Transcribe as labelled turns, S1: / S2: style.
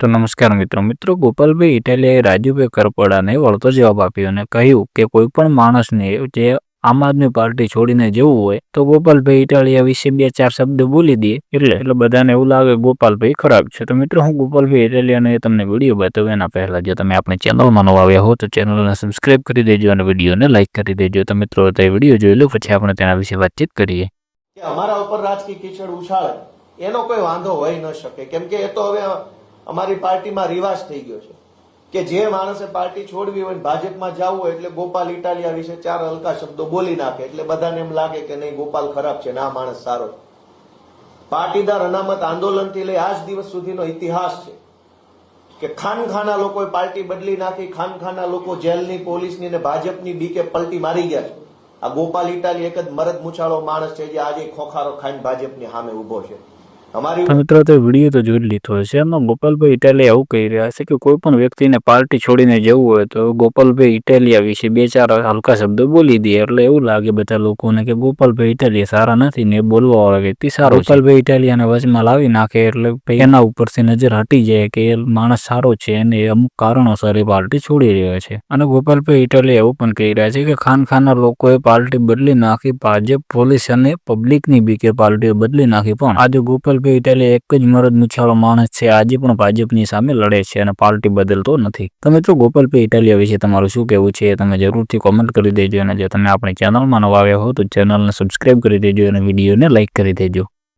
S1: તો નમસ્કાર મિત્રો. મિત્રો, ગોપાલભાઈ ઇટાલિયાએ રાજુભાઈ કરપડાને વળતો જવાબ આપ્યો અને કહ્યું કે કોઈ પણ માણસને જે આમ આદમી પાર્ટી છોડીને જવું હોય તો ગોપાલભાઈ ઇટાલિયા વિશે બે ચાર શબ્દ બોલી દે. એટલે એટલે બધાને એવું લાગે ગોપાલભાઈ ખરાબ છે. તો મિત્રો, હું ગોપાલભાઈ ઇટાલિયાનો એ તમને વીડિયો બતાવ્યો એના પહેલા જો તમે આપણી ચેનલમાં નવા આવ્યા હો તો ચેનલને સબસ્ક્રાઇબ કરી દેજો અને વિડીયોને લાઇક કરી દેજો. તો મિત્રો, તે વીડિયો જોઈ લો, પછી આપણે તેના વિશે વાતચીત કરીએ.
S2: અમારા ઉપર રાજકીય કીચડ ઉછાળે. એનો કોઈ વાંધો હોય ન શકે. કેમ કે એ તો હવે અમારી પાર્ટીમાં રિવાજ થઈ ગયો છે કે જે માણસે પાર્ટી છોડવી હોય ભાજપમાં જવું હોય એટલે ગોપાલ ઇટાલિયા વિશે ચાર હલકા શબ્દો બોલી નાખે એટલે બધાને એમ લાગે કે નહીં, ગોપાલ ખરાબ છે ને આ માણસ સારો પાટીદાર અનામત આંદોલનથી લઈ આજ દિવસ સુધીનો ઇતિહાસ છે કે ખાનખાના લોકોએ પાર્ટી બદલી નાખી, ખાનખાના લોકો જેલની, પોલીસની ને ભાજપની બીકે પલટી મારી ગયા છે. આ ગોપાલ ઇટાલી એક જ મરદ મુછાળો માણસ છે જે આજે ખોખારો ખાઈને ભાજપની સામે ઊભો છે.
S1: તો મિત્રો તે વીડિયો તો જોઈ લીધો હશે. એમનો ગોપાલભાઈ ઇટાલિયા એવું કહી રહ્યા છે કે કોઈ પણ વ્યક્તિને પાર્ટી છોડીને જવું હોય તો ગોપાલભાઈ ઇટાલિયા વિશે બે ચાર હલકા શબ્દો બોલી દે. એટલે એવું લાગે બધા લોકોને કે ગોપાલભાઈ ઇટાલિયા સારા નથી ને બોલવા વાળા વ્યક્તિ સારો ગોપાલભાઈ ઇટાલિયાને વચમાં લાવી નાખે એટલે એના ઉપરથી નજર હટી જાય કે એ માણસ સારો છે અને અમુક કારણોસર એ પાર્ટી છોડી રહ્યો છે. અને ગોપાલભાઈ ઇટાલિયા એવું પણ કહી રહ્યા છે કે ખાનખાના લોકોએ પાર્ટી બદલી નાખી. ભાજપ પોલીસ અને પબ્લિકની બીકે પાર્ટીઓ બદલી નાખી પણ આજે ગોપાલભાઈ ઇટાલિયા એક જ મરદ મુછાળો માણસ છે. આજે પણ ભાજપની સામે લડે છે અને પાર્ટી બદલતો નથી. તો મિત્રો, ગોપાલભાઈ ઇટાલિયા વિશે તમારું શું કહેવું છે તમે જરૂરથી કોમેન્ટ કરી દેજો અને જો તમે આપણી ચેનલમાં નવા આવ્યા હો તો ચેનલને સબસ્ક્રાઈબ કરી દેજો અને વિડીયોને લાઇક કરી દેજો.